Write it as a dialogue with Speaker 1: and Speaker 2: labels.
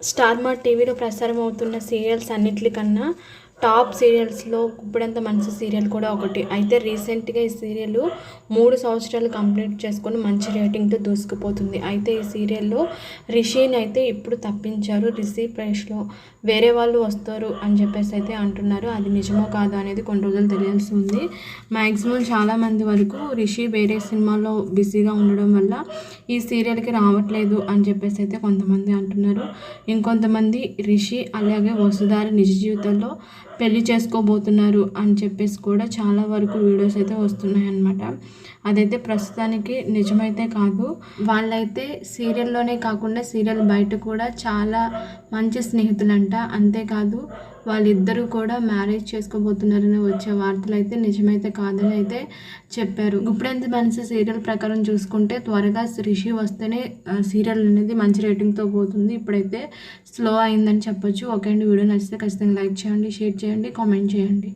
Speaker 1: Star మా టీవీలో ప్రసారం అవుతున్న సీరియల్స్ అన్నిటికన్నా టాప్ సీరియల్స్లో ఇప్పుడంత మంచి సీరియల్ కూడా ఒకటి. అయితే రీసెంట్గా ఈ సీరియల్ మూడు సంవత్సరాలు కంప్లీట్ చేసుకొని మంచి రేటింగ్తో దూసుకుపోతుంది. అయితే ఈ సీరియల్లో రిషిని అయితే ఇప్పుడు తప్పించారు రిషి ప్రేష్లో వేరే వాళ్ళు వస్తారు అని చెప్పేసి అయితే అంటున్నారు. అది నిజమో కాదో అనేది కొన్ని రోజులు తెలియాల్సి ఉంది. మ్యాక్సిమం చాలామంది వరకు రిషి వేరే సినిమాలో బిజీగా ఉండడం వల్ల ఈ సీరియల్కి రావట్లేదు అని చెప్పేసి అయితే కొంతమంది అంటున్నారు. ఇంకొంతమంది రిషి అలాగే వసుధారి నిజ జీవితంలో పెళ్ళి చేసుకోబోతున్నారు అని చెప్పేసి కూడా చాలా వరకు వీడియోస్ అయితే వస్తున్నాయి అన్నమాట అదైతే ప్రస్తుతానికి నిజమైతే కాదు. వాళ్ళైతే సీరియల్లోనే కాకుండా సీరియల్ బయట కూడా చాలా మంచి స్నేహితులంట. అంతేకాదు వాళ్ళిద్దరూ కూడా మ్యారేజ్ చేసుకోబోతున్నారని వచ్చే వార్తలు అయితే నిజమైతే కాదని అయితే చెప్పారు. గుప్పుడెంత మనసు సీరియల్ ప్రకారం చూసుకుంటే త్వరగా రిషి వస్తేనే సీరియల్ అనేది మంచి రేటింగ్తో పోతుంది. ఇప్పుడైతే స్లో అయిందని చెప్పొచ్చు. ఓకే అండి వీడియో నచ్చితే ఖచ్చితంగా లైక్ చేయండి షేర్ చేయండి కామెంట్ చేయండి.